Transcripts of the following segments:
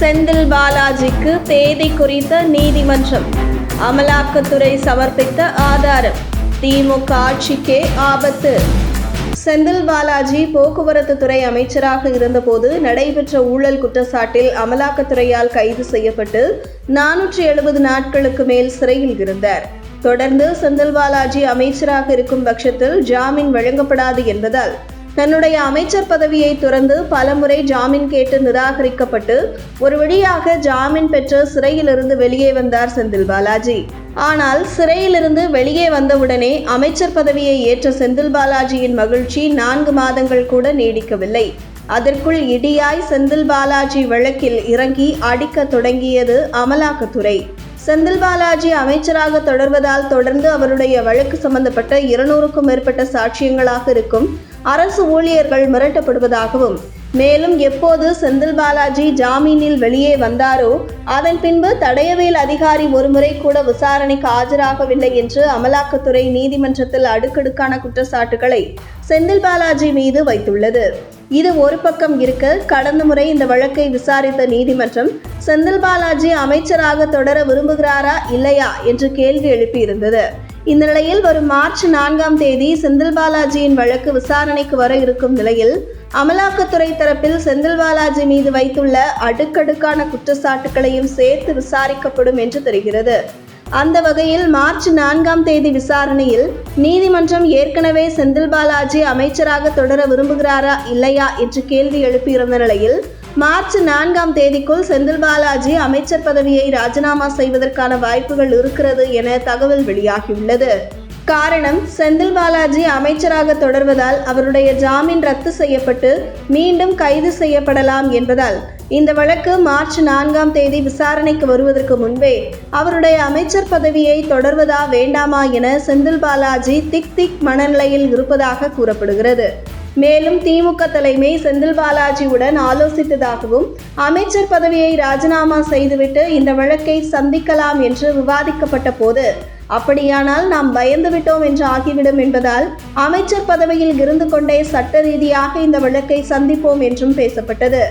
செந்தில் பாலாஜிக்கு தேதி குறித்த நீதிமன்றம். அமலாக்கத்துறை சமர்ப்பித்த ஆதாரம். திமுக ஆட்சிக்கே ஆபத்து. செந்தில் பாலாஜி போக்குவரத்து துறை அமைச்சராக இருந்தபோது நடைபெற்ற ஊழல் குற்றச்சாட்டில் அமலாக்கத்துறையால் கைது செய்யப்பட்டு நானூற்றி எழுபது நாட்களுக்கு மேல் சிறையில் இருந்தார். தொடர்ந்து செந்தில் பாலாஜி அமைச்சராக இருக்கும் பட்சத்தில் ஜாமீன் வழங்கப்படாது என்பதால் தன்னுடைய அமைச்சர் பதவியை துறந்து பலமுறை ஜாமீன் கேட்டு நிராகரிக்கப்பட்டு ஒரு வழியாக ஜாமீன் பெற்று சிறையிலிருந்து வெளியே வந்தார் செந்தில் பாலாஜி. ஆனால் சிறையிலிருந்து வெளியே வந்தவுடனே அமைச்சர் பதவியை ஏற்ற செந்தில் பாலாஜியின் மகிழ்ச்சி நான்கு மாதங்கள் கூட நீடிக்கவில்லை. அதற்குள் இடியாய் செந்தில் பாலாஜி வழக்கில் இறங்கி அடிக்க தொடங்கியது அமலாக்கத்துறை. செந்தில் பாலாஜி அமைச்சராக தொடர்வதால் தொடர்ந்து அவருடைய வழக்கு சம்பந்தப்பட்ட இருநூறுக்கும் மேற்பட்ட சாட்சியங்களாக இருக்கும் அரசு ஊழியர்கள் மிரட்டப்படுவதாகவும் மேலும் எப்போது செந்தில் பாலாஜி ஜாமீனில் வெளியே வந்தாரோ அதன் பின்பு தடயவியல் அதிகாரி ஒருமுறை கூட விசாரணைக்கு ஆஜராகவில்லை என்று அமலாக்கத்துறை நீதிமன்றத்தில் அடுக்கடுக்கான குற்றச்சாட்டுகளை செந்தில் பாலாஜி மீது வைத்துள்ளது. இது ஒரு பக்கம் இருக்க கடந்த முறை இந்த வழக்கை விசாரித்த நீதிமன்றம் செந்தில் பாலாஜி அமைச்சராக தொடர விரும்புகிறாரா இல்லையா என்று கேள்வி எழுப்பியிருந்தது. இந்த நிலையில் வரும் மார்ச் நான்காம் தேதி செந்தில் பாலாஜியின் வழக்கு விசாரணைக்கு வர இருக்கும் நிலையில் அமலாக்கத்துறை தரப்பில் செந்தில் பாலாஜி மீது வைத்துள்ள அடுக்கடுக்கான குற்றச்சாட்டுகளையும் சேர்த்து விசாரிக்கப்படும் என்று தெரிகிறது. அந்த வகையில் மார்ச் நான்காம் தேதி விசாரணையில் நீதிமன்றம் ஏற்கனவே செந்தில் பாலாஜி அமைச்சராக தொடர விரும்புகிறாரா இல்லையா என்று கேள்வி எழுப்பியிருந்த நிலையில் மார்ச் நான்காம் தேதிக்குள் செந்தில் பாலாஜி அமைச்சர் பதவியை ராஜினாமா செய்வதற்கான வாய்ப்புகள் இருக்கிறது என தகவல் வெளியாகியுள்ளது. காரணம் செந்தில் பாலாஜி அமைச்சராக தொடர்வதால் அவருடைய ஜாமீன் ரத்து செய்யப்பட்டு மீண்டும் கைது செய்யப்படலாம் என்பதால் இந்த வழக்கு மார்ச் நான்காம் தேதி விசாரணைக்கு வருவதற்கு முன்பே அவருடைய அமைச்சர் பதவியை தொடர்வதா வேண்டாமா என செந்தில் பாலாஜி திக் திக் மனநிலையில் இருப்பதாக கூறப்படுகிறது. மேலும் திமுக தலைமை செந்தில் பாலாஜியுடன் ஆலோசித்ததாகவும் அமைச்சர் பதவியை ராஜினாமா செய்துவிட்டு இந்த வழக்கை சந்திக்கலாம் என்று விவாதிக்கப்பட்ட போது அப்படியானால் நாம் பயந்து விட்டோம் என்று ஆகிவிடும் என்பதால் அமைச்சர் பதவியில் இருந்து கொண்டே சட்ட ரீதியாக இந்த வழக்கை சந்திப்போம் என்றும் பேசப்பட்டது.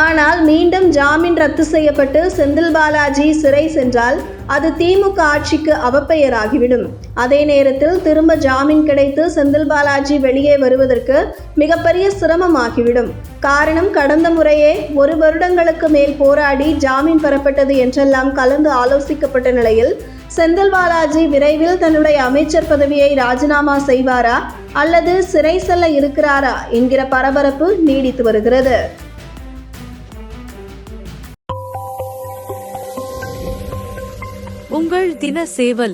ஆனால் மீண்டும் ஜாமீன் ரத்து செய்யப்பட்டு செந்தில் பாலாஜி சிறை சென்றால் அது திமுக ஆட்சிக்கு அவப்பெயராகிவிடும். அதே நேரத்தில் திரும்ப ஜாமீன் கிடைத்து செந்தில் பாலாஜி வெளியே வருவதற்கு மிகப்பெரிய சிரமமாகிவிடும். காரணம் கடந்த முறையே ஒரு வருடங்களுக்கு மேல் போராடி ஜாமீன் பெறப்பட்டது என்றெல்லாம் கலந்து ஆலோசிக்கப்பட்ட நிலையில் செந்தில் பாலாஜி விரைவில் தன்னுடைய அமைச்சர் பதவியை ராஜினாமா செய்வாரா அல்லது சிறை செல்ல இருக்கிறாரா என்கிற பரபரப்பு நீடித்து வருகிறது. உங்கள் தின சேவல்